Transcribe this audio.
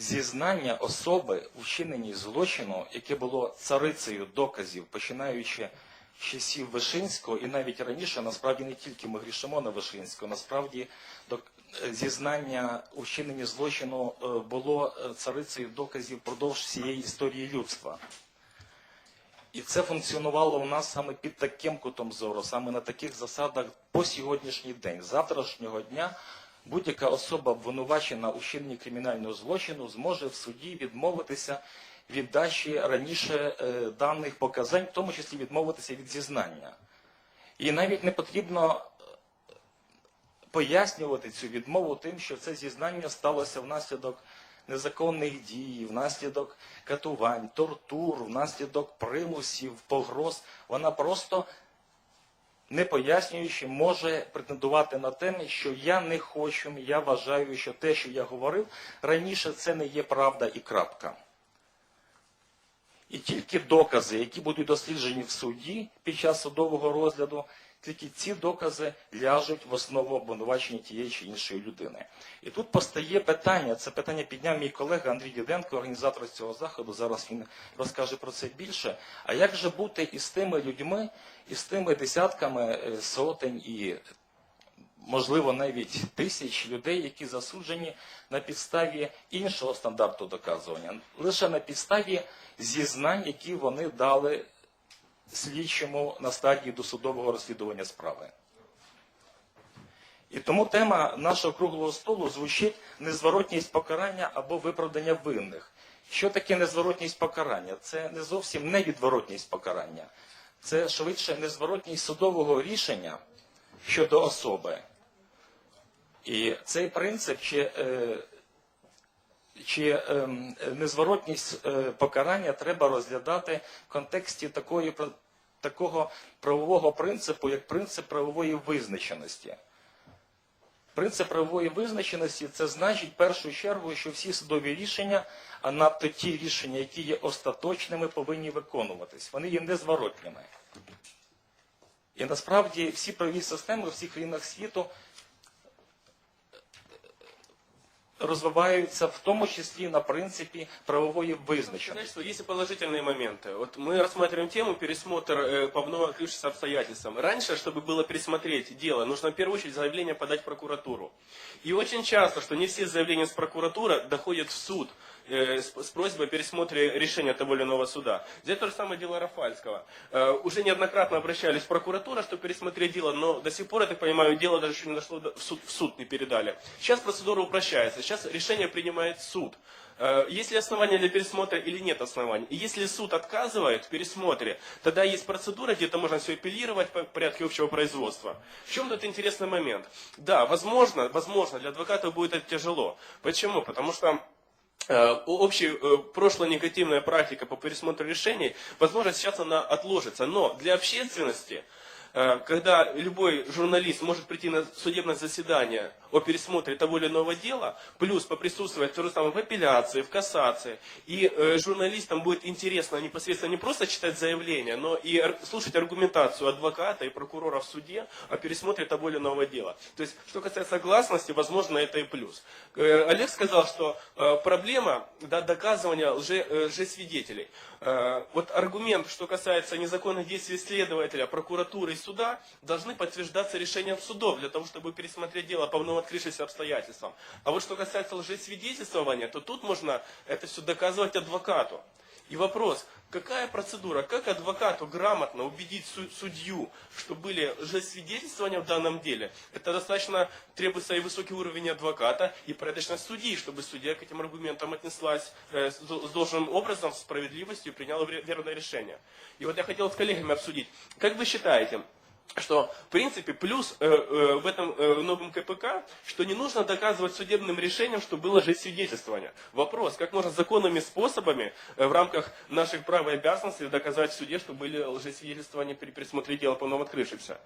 зізнання особи у вчиненні злочину, яке було царицею доказів, починаючи з часів Вишинського і навіть раніше, насправді не тільки ми грішимо на Вишинського, насправді е, зізнання у вчиненні злочину е, було е, царицею доказів впродовж всієї історії людства. І це функціонувало у нас саме під таким кутом зору, саме на таких засадах по сьогоднішній день. Завтрашнього дня будь-яка особа, обвинувачена у вчиненні кримінального злочину, зможе в суді відмовитися від дачі раніше е, даних показань, в тому числі відмовитися від зізнання. І навіть не потрібно е, пояснювати цю відмову тим, що це зізнання сталося внаслідок незаконних дій, внаслідок катувань, тортур, внаслідок примусів, погроз. Вона просто не пояснюючи, може претендувати на те, що я не хочу, я вважаю, що те, що я говорив раніше, це не є правда і крапка. І тільки докази, які будуть досліджені в суді під час судового розгляду, тільки ці докази ляжуть в основу обвинувачення тієї чи іншої людини. І тут постає питання, це питання підняв мій колега Андрій Діденко, організатор цього заходу, зараз він розкаже про це більше. А як же бути із тими людьми, із тими десятками е, сотень і можливо навіть тисяч людей, які засуджені на підставі іншого стандарту доказування, лише на підставі зізнань, які вони дали слідчому на стадії досудового розслідування справи. І тому тема нашого круглого столу звучить незворотність покарання або виправдання винних. Що таке незворотність покарання? Це не зовсім невідворотність покарання, це швидше незворотність судового рішення щодо особи. І цей принцип чи, е, чи ем, незворотність е, покарання треба розглядати в контексті такої, такого правового принципу, як принцип правової визначеності. Принцип правової визначеності це значить в першу чергу, що всі судові рішення, а надто ті рішення, які є остаточними, повинні виконуватись. Вони є незворотніми. І насправді всі правові системи у всіх країнах світу розвиваються в тому числі на принципі правової визначеності. Знаете что, есть и положительные моменты. Вот мы рассматриваем тему пересмотр э, по вновь открывшимся обстоятельствам. Раньше, чтобы было пересмотреть дело, нужно в первую очередь заявление подать в прокуратуру. И очень часто, что не все заявления с прокуратуры доходят в суд э, с, с просьбой о пересмотре решения того или иного суда. Здесь то же самое дело Рафальского. Э, уже неоднократно обращались в прокуратуру, чтобы пересмотреть дело, но до сих пор, я так понимаю, дело даже еще не дошло до- в суд, в суд не передали. Сейчас процедура упрощается, сейчас решение принимает суд. Э, Есть ли основания для пересмотра или нет оснований? И если суд отказывает в пересмотре, тогда есть процедура, где это можно все апеллировать по порядке общего производства. В чем тут интересный момент? Да, возможно, возможно, для адвоката будет это тяжело. Почему? Потому что э, общая э, прошлая негативная практика по пересмотру решений, возможно, сейчас она отложится. Но для общественности, когда любой журналист может прийти на судебное заседание о пересмотре того или иного дела, плюс поприсутствовать то же самое в апелляции, в кассации, и э, журналистам будет интересно непосредственно не просто читать заявление, но и слушать аргументацию адвоката и прокурора в суде о пересмотре того или иного дела. То есть, что касается гласности, возможно, это и плюс. Э, Олег сказал, что э, проблема да, доказывания лже, э, лжесвидетелей. Э, Вот аргумент, что касается незаконных действий следователя, прокуратуры и суда, должны подтверждаться решением судов для того, чтобы пересмотреть дело по вновь открывшимся обстоятельствам. А вот что касается лжесвидетельствования, то тут можно это все доказывать адвокату. И вопрос, какая процедура, как адвокату грамотно убедить су- судью, что были лжесвидетельствования в данном деле, это достаточно требуется и высокий уровень адвоката, и порядочность судьи, чтобы судья к этим аргументам отнеслась э, с до- с должным образом, с справедливостью и приняла верное решение. И вот я хотел с коллегами обсудить, как вы считаете, что, в принципе, плюс э, э, в этом э, новом КПК, что не нужно доказывать судебным решением, что было же свидетельствование. Вопрос, как можно законными способами э, в рамках наших прав и обязанностей доказать в суде, что были лжесвидетельствования при присмотре дела по новооткрывшимся.